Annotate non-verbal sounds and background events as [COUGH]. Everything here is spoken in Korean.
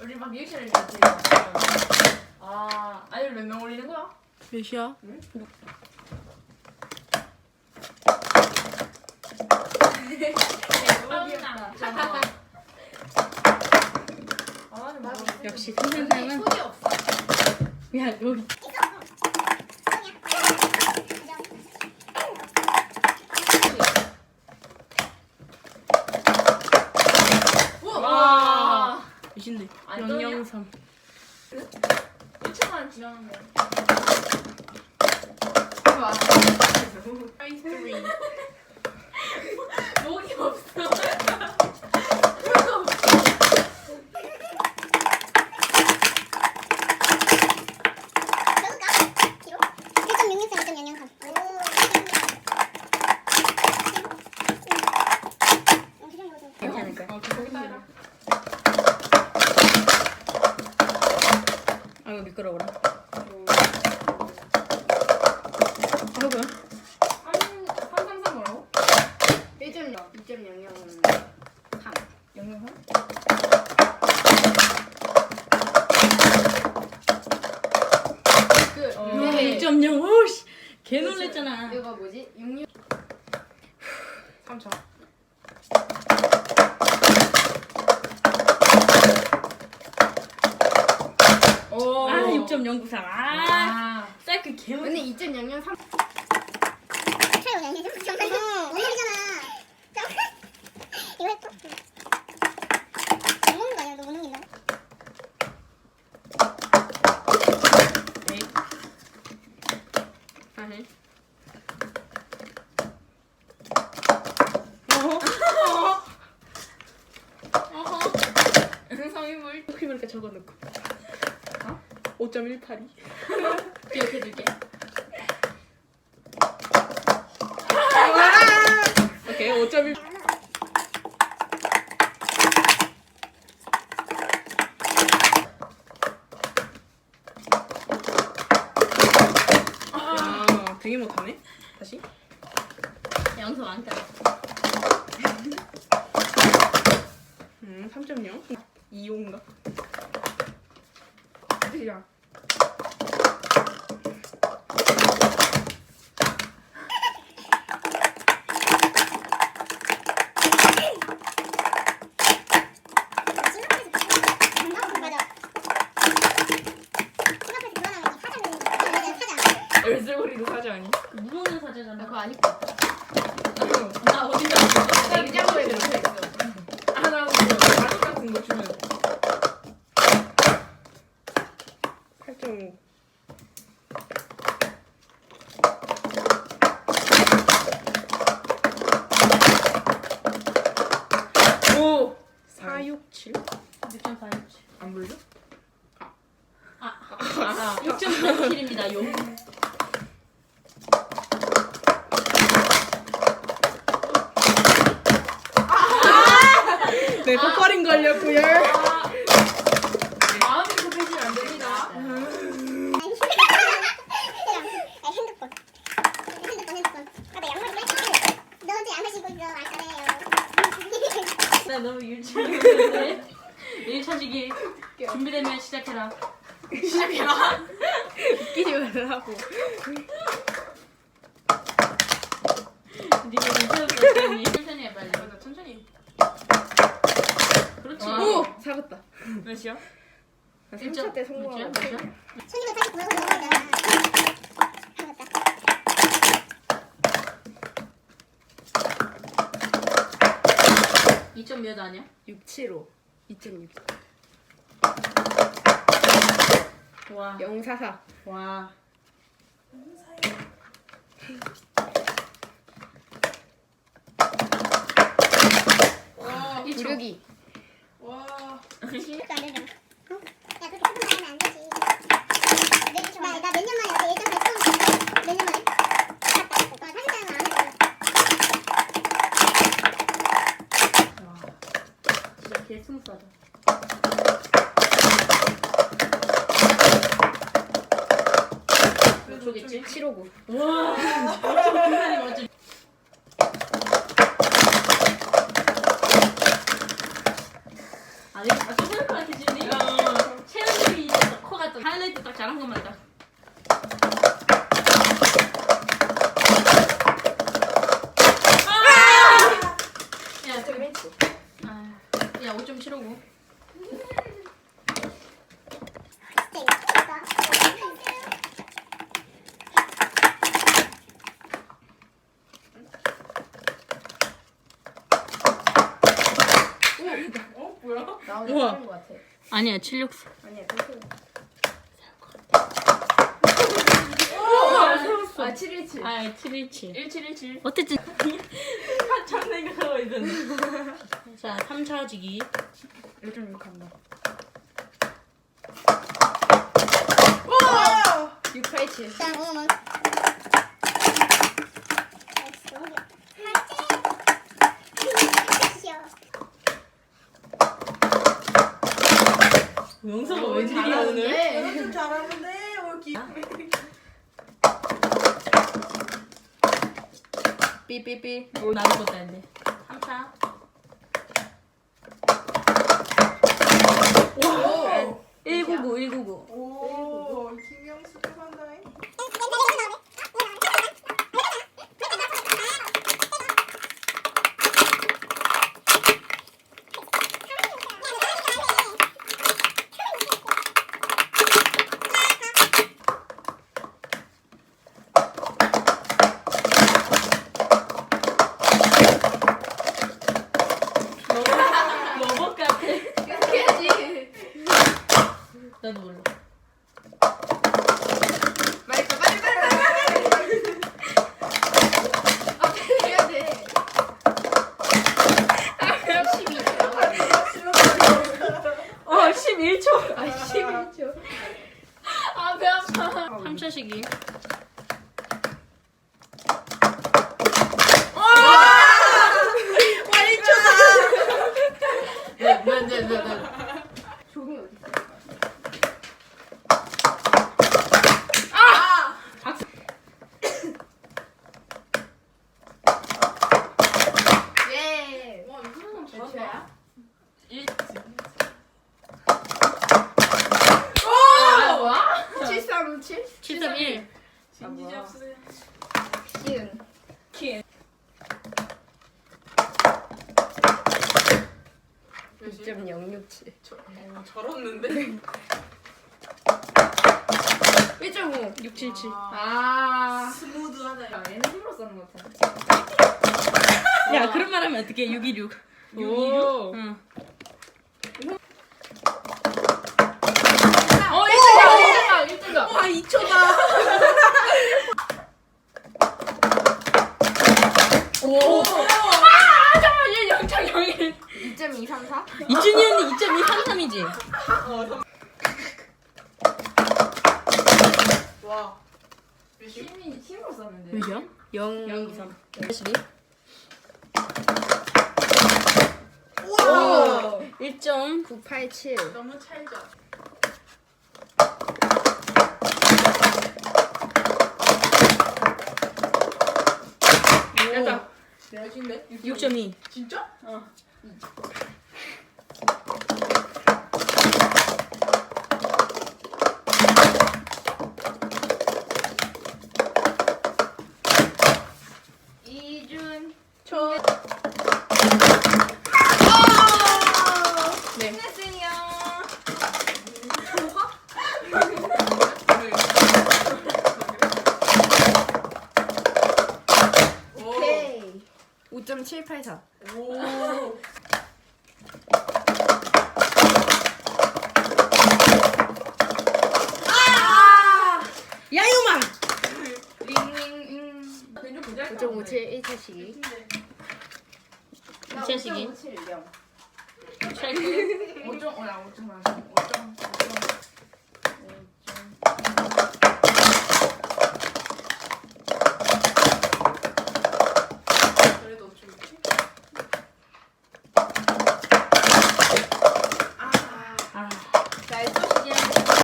우리 막 리액션을 해야지. 아, 아니 몇명 올리는 거야? 몇이야? 너무 귀엽다. 잠깐만. 아, 나는 뭐 역시 선생님은 손이 없어. 야 여기 와. 몇인데? 안 떠냐? 영영삼 1초만 지나면. 와. 아이스크림. 목이 없어. 미끄러워라. 바로 그 1.0, 2.0, 3. 0.3? 어. 네. 1.0, 오씨! 개 놀랬잖아. 이거 뭐지? 66. 3천. 2.093. 아, 아. 사이클 개맛. 언니 2.0년 3. 그래 오늘 오늘이잖아. 이거 했어. 못 먹는 거 아니야? 너못 먹는다. 에이. 아니. 어허. 어허. 세상에 뭘 이렇게 적어놓고. 5.182 [LAUGHS] 기억해줄게. 오케이 5.1아 되게 못하네. 다시. 영서 많다. 음3.0 2호인가 시작. 열쇠고리도 사자 아니? 무거운 사제잖아 그거 아니까. 나 어딘가 나 냉장고에 들어있어. 하나 가죽 같은 거 주면 안 불려? 아 6.87입니다 용 네, 뽀뽀린 걸렸고요. 마음이 급해지면 안 됩니다. 핸드폰. 핸드폰, 핸드폰. 아, 나 양말 좀 할게. 너 혼자 양말 신고 있어. 아까래요. 나 너무 유치한데. 일 차지기 준비되면 시작해라. [LAUGHS] 시작해라. 웃기지 말라고. 니가 괜찮았더니 천천히 해 빨리. 맞아, 천천히. 그렇지. 와. 오 살았다. 몇이야? 3차 때 성공하고. 몇이야? 몇이야? 손님은 다시 보여서 넘어가잖아. 맞다. 2점 몇 아니야? 675. 2.6. 와. 044. 와. 와. 부르기. 와. 그것도 안 되잖아. 어? 야, 그렇게 조금만 하면 안 되지. 몇- 나, 나 몇 년 만에 어제 예전 발 처음 봤어. 몇년 만에? 맞다. 어, 사진 촬영을 안 했거든. 와. 진짜 개 스무스하다. 그쪽이지? 759. 아직 아 소셜 파티 지니? 채연님이 이제 딱 코가 하이라이트 딱 잘한 것만 딱. 어 뭐야? 나 오늘 우와. 것 같아. 아니야, 764. 아니야, 아, 717. 아, 717. 1717. 어쨌든 한참 생각하고 있었네. 자, 3차 지기. 1.6 한다. 와! 687. 영서가 어, 웬일이야? 오늘? 네. 좀 잘하는데 어 기. 삐삐삐. 오, 나도 돼. 3차. 오. 199, 199. 오. 김영수 한다잉. 로봇 같아. 이렇게 해야지. 나도 몰라. 빨리 가, 빨리, 빨리, 빨리, 빨리. 아, 빨리 해야 돼. 아, 12. 어, 11초. 아, 11초. 아, 배 아파. 3차 시기. 네, 네, 네. 종이 1.067 어, 잘 얻는데? 1.5 677 아 스무드하다. 야, 얘는 힘으로 써는 것 같아. 야 그런 말 하면 어떡해 626 오. 응. 어 1등이야 1등이야 1등이야. 와 2초다. 오. 아, 잠깐만. 얘 0.01. 2.234? 이준이 언니 2.233이지? 어. 와. 힘이 힘으로 썼는데. 몇이야? 0, 0, 2, 3. 다시. 우와. 1점. 987. 너무 찰져. 됐다. 몇인데? 6.2. 진짜? 이준. 초. 네. 오케이. 5.784. 오. 5.57 1차 시기. 2차 시기 5.5야 5.5